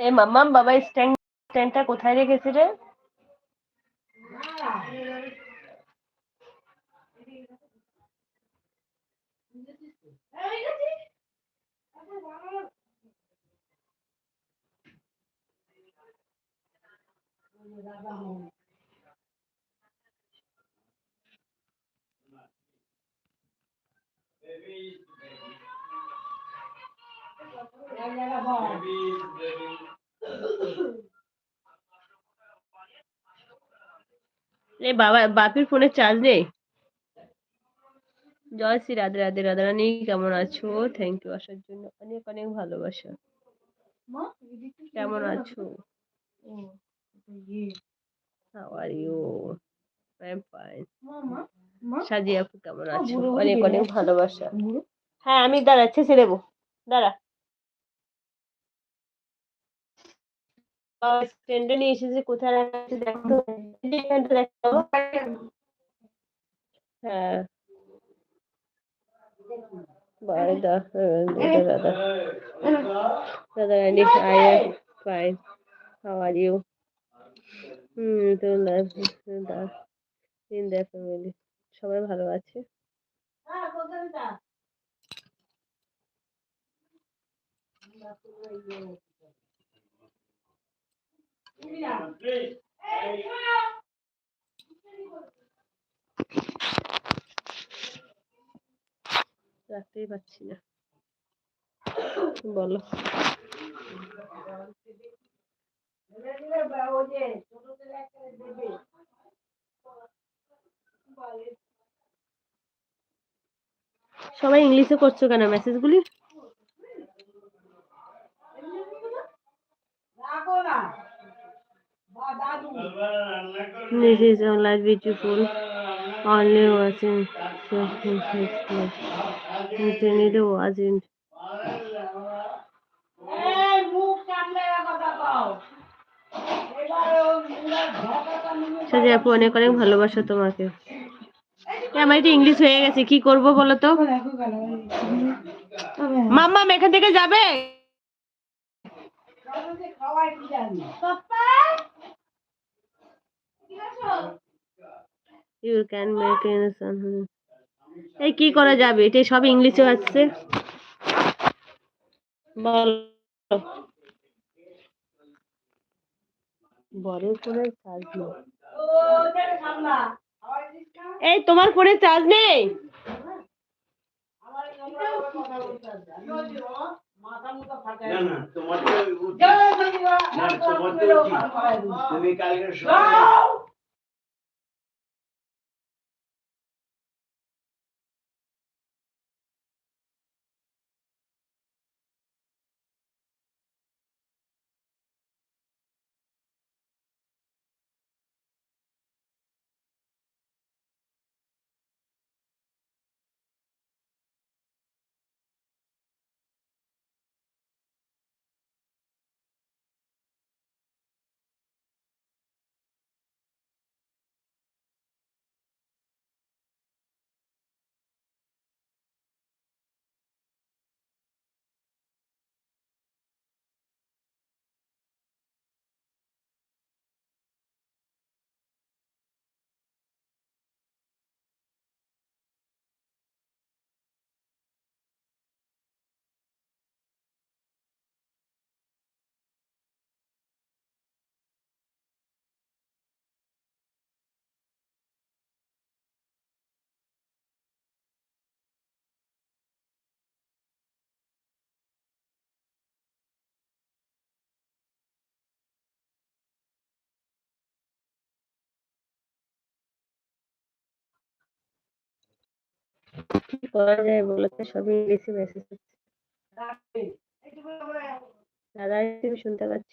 এ মাম্মাম বাবা স্ট্যান্ড স্ট্যান্ডটা কোথায় রেখেছে রে? এ বাবা বাপির ফোনে চার্জ নেই? জয় শ্রী রাধে রাধে রাধারানী কেমন আছো? থ্যাংক ইউ আসার জন্য অনেক অনেক ভালোবাসা। কেমন আছো? How are you I am fine Saji আপু কেমন আছো? অনেক অনেক ভালোবাসা। হ্যাঁ আমি দাঁড়াচ্ছি ছেড়ে দেবো। দাঁড়া। এসেছে কোথায় হ্যাঁ are you? হুম তো in their সবাই ভালো আছে রাখতেই পারছি না। বলো। সবাই ইংলিশে করছ কেন? মেসেজগুলি This is a light beautiful. Only watching. Continue watching. সাজে আপু অনেক অনেক ভালোবাসা তোমাকে আমার এটা ইংলিশ হয়ে গেছে কি করব বলো তো মাম্মা এখান থেকে যাবে ইউ ক্যান মেক এই কি করা যাবে? এটা সব ইংলিশে আছে বল। বরের ফোনে চার্জ নেই। এই তোমার ফোনে চার্জ নেই? তোমার। তুমি কালকে কি করা যায় বলো তো? সবই ইংলিশে মেসেজ দাদা তুমি শুনতে পাচ্ছ?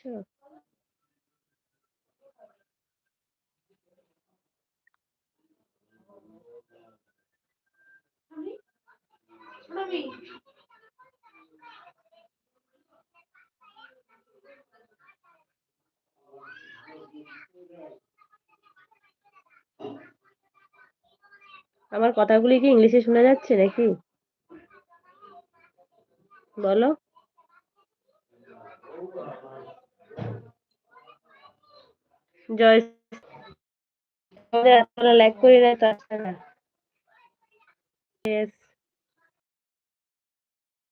আমার কথাগুলি কি ইংলিশে শোনা যাচ্ছে নাকি? বলো। জয় লাইক করি না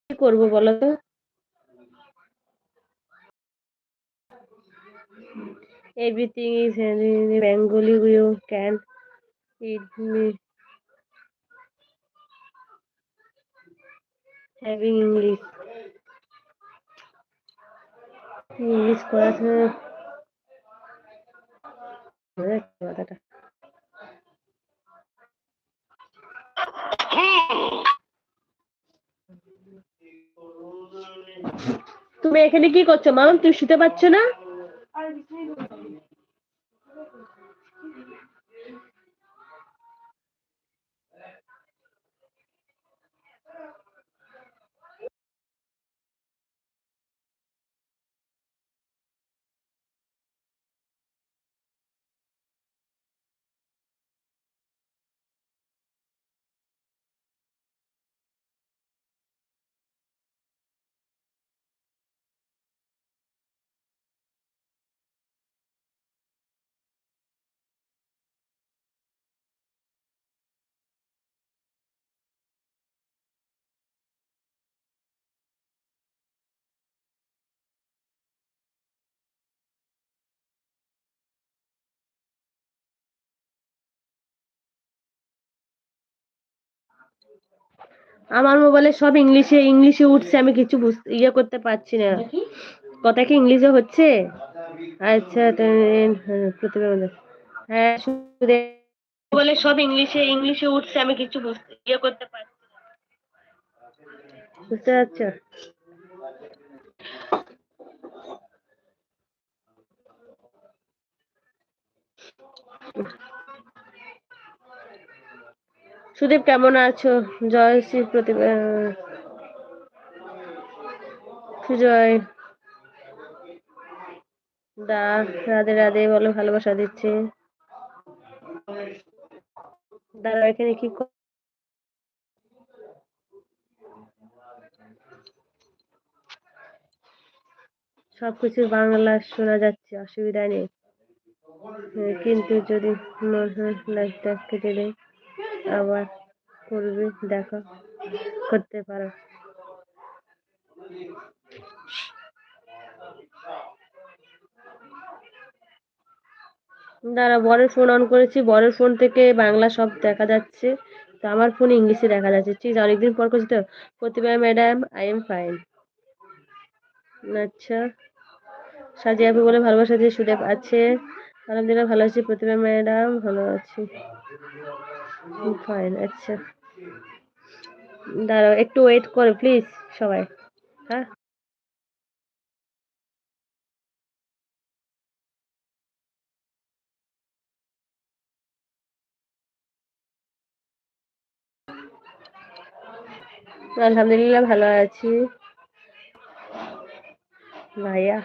কি করব বলো তো? Everything is Bengali you can me having English English পড়াশোনা কথাটা তুমি এখানে কি করছ মাম তুমি শুতে পারছ না? আমার মোবাইলে সব ইংলিশে ইংলিশে উঠছে আমি কিছু বুঝতে ইয়ে করতে পারছি না। কথা কি ইংলিশে হচ্ছে? আচ্ছা হ্যাঁ, বলে। হ্যাঁ মোবাইলে সব ইংলিশে ইংলিশে উঠছে আমি কিছু বুঝতে ইয়ে করতে পারছি না। বুঝতে পারছ? সুদীপ, কেমন আছো? জয় শ্রী প্রতিভা সুজয় দা, রাধে রাধে, বলো, ভালোবাসা দিচ্ছে। দাঁড়া এখানে কি সবকিছু বাংলা শোনা যাচ্ছে, অসুবিধা নেই। কিন্তু যদি লাইফটা কেটে দেয় আবার করবে, দেখা, করতে পারো। দাঁড়া বড়ের ফোন অন করেছি। বড়ের ফোন থেকে বাংলা সব দেখা যাচ্ছে। তো আমার ফোন ইংলিশে দেখা যাচ্ছে। ঠিক অনেকদিন পর করছি তো। Pratibha madam I am fine আচ্ছা। সাজিয়া আপু বলে ভালোবাসা দিয়ে সুদেব আছে। আলহামদুলিল্লাহ ভালো আছি। প্রতিভা ম্যাডাম ভালো আছি। ফাইন আচ্ছা। দাঁড়াও একটু ওয়েট করো প্লিজ সবাই। হ্যাঁ? আলহামদুলিল্লাহ ভালো আছি। ভাইয়া।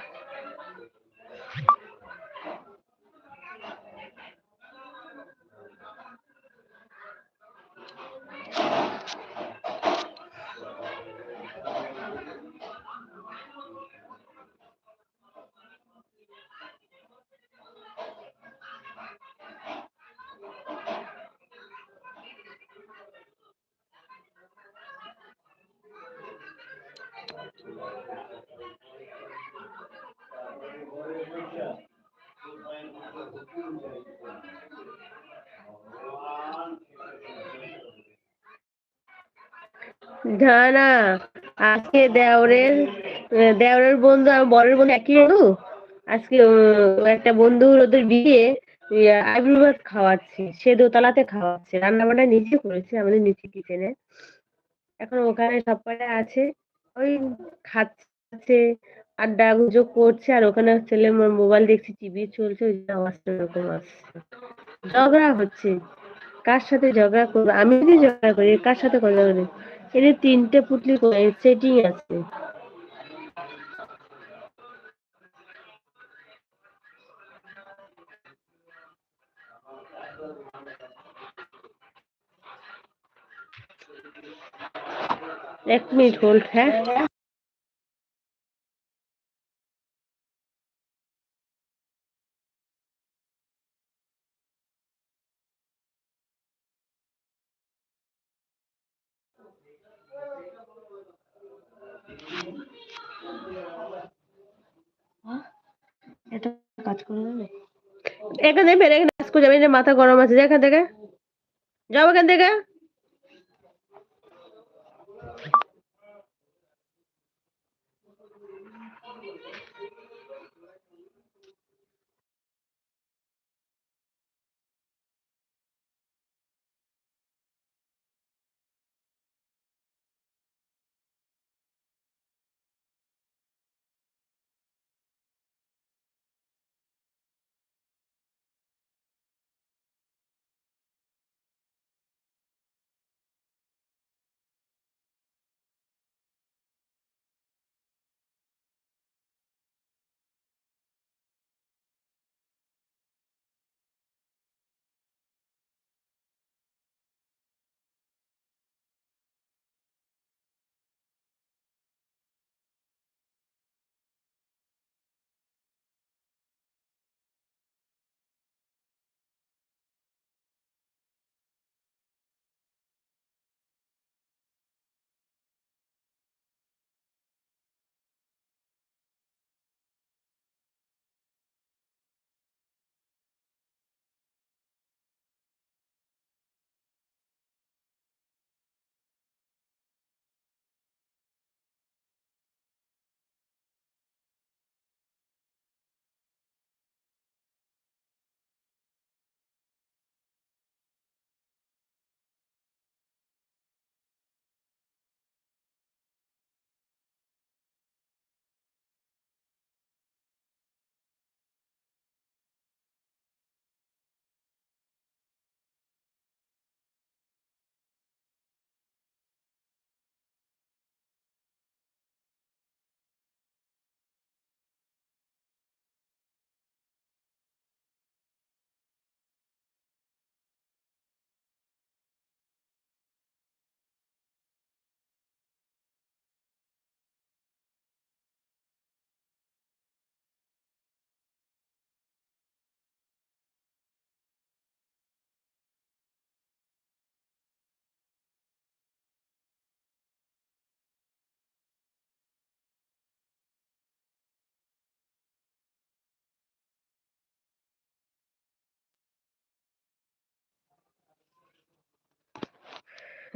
না না আজকে দেওরের দেওরের বন্ধু আর বরের বন্ধু একই বন্ধু? আজকে একটা বন্ধুর ওদের বিয়ে আইব্রু ভাত খাওয়াচ্ছে, সে দোতলাতে খাওয়াচ্ছে রান্না বান্না নিজে করেছে, আমাদের নিচে কিচেনে এখন ওখানে সব কটা আছে, ওই খাচ্ছে, আড্ডা গুজব করছে, আর ওখানে ছেলে মোবাইল দেখছে, টিভি চলছে, ওই আওয়াজটা এরকম আসছে। ঝগড়া হচ্ছে, কার সাথে ঝগড়া করবে? আমি যদি ঝগড়া করি, কার সাথে কথা বলি? এদের তিনটে পুতলি সেটিং আছে। এক মিনিট হোল্ড হ্যাঁ? এটা কাজ করে দেবে। এখানে বেরে নাচ করে যাবে মাথা গরম আছে এখান থেকে। যাও এখান থেকে।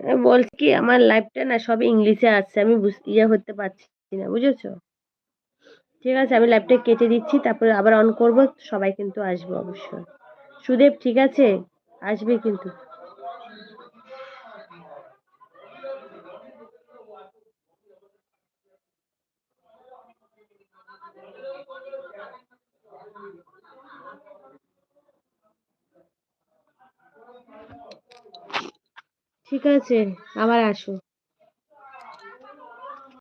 বলছি কি আমার লাইফটা না সব ইংলিশে আসছে, আমি ইয়ে করতে পারছি না, বুঝেছ? ঠিক আছে, আমি লাইভটা কেটে দিচ্ছি, তারপরে আবার অন করব, সবাই কিন্তু আসবে অবশ্যই। সুদেব, ঠিক আছে? আসবে কিন্তু। ঠিক আছে আবার আসো।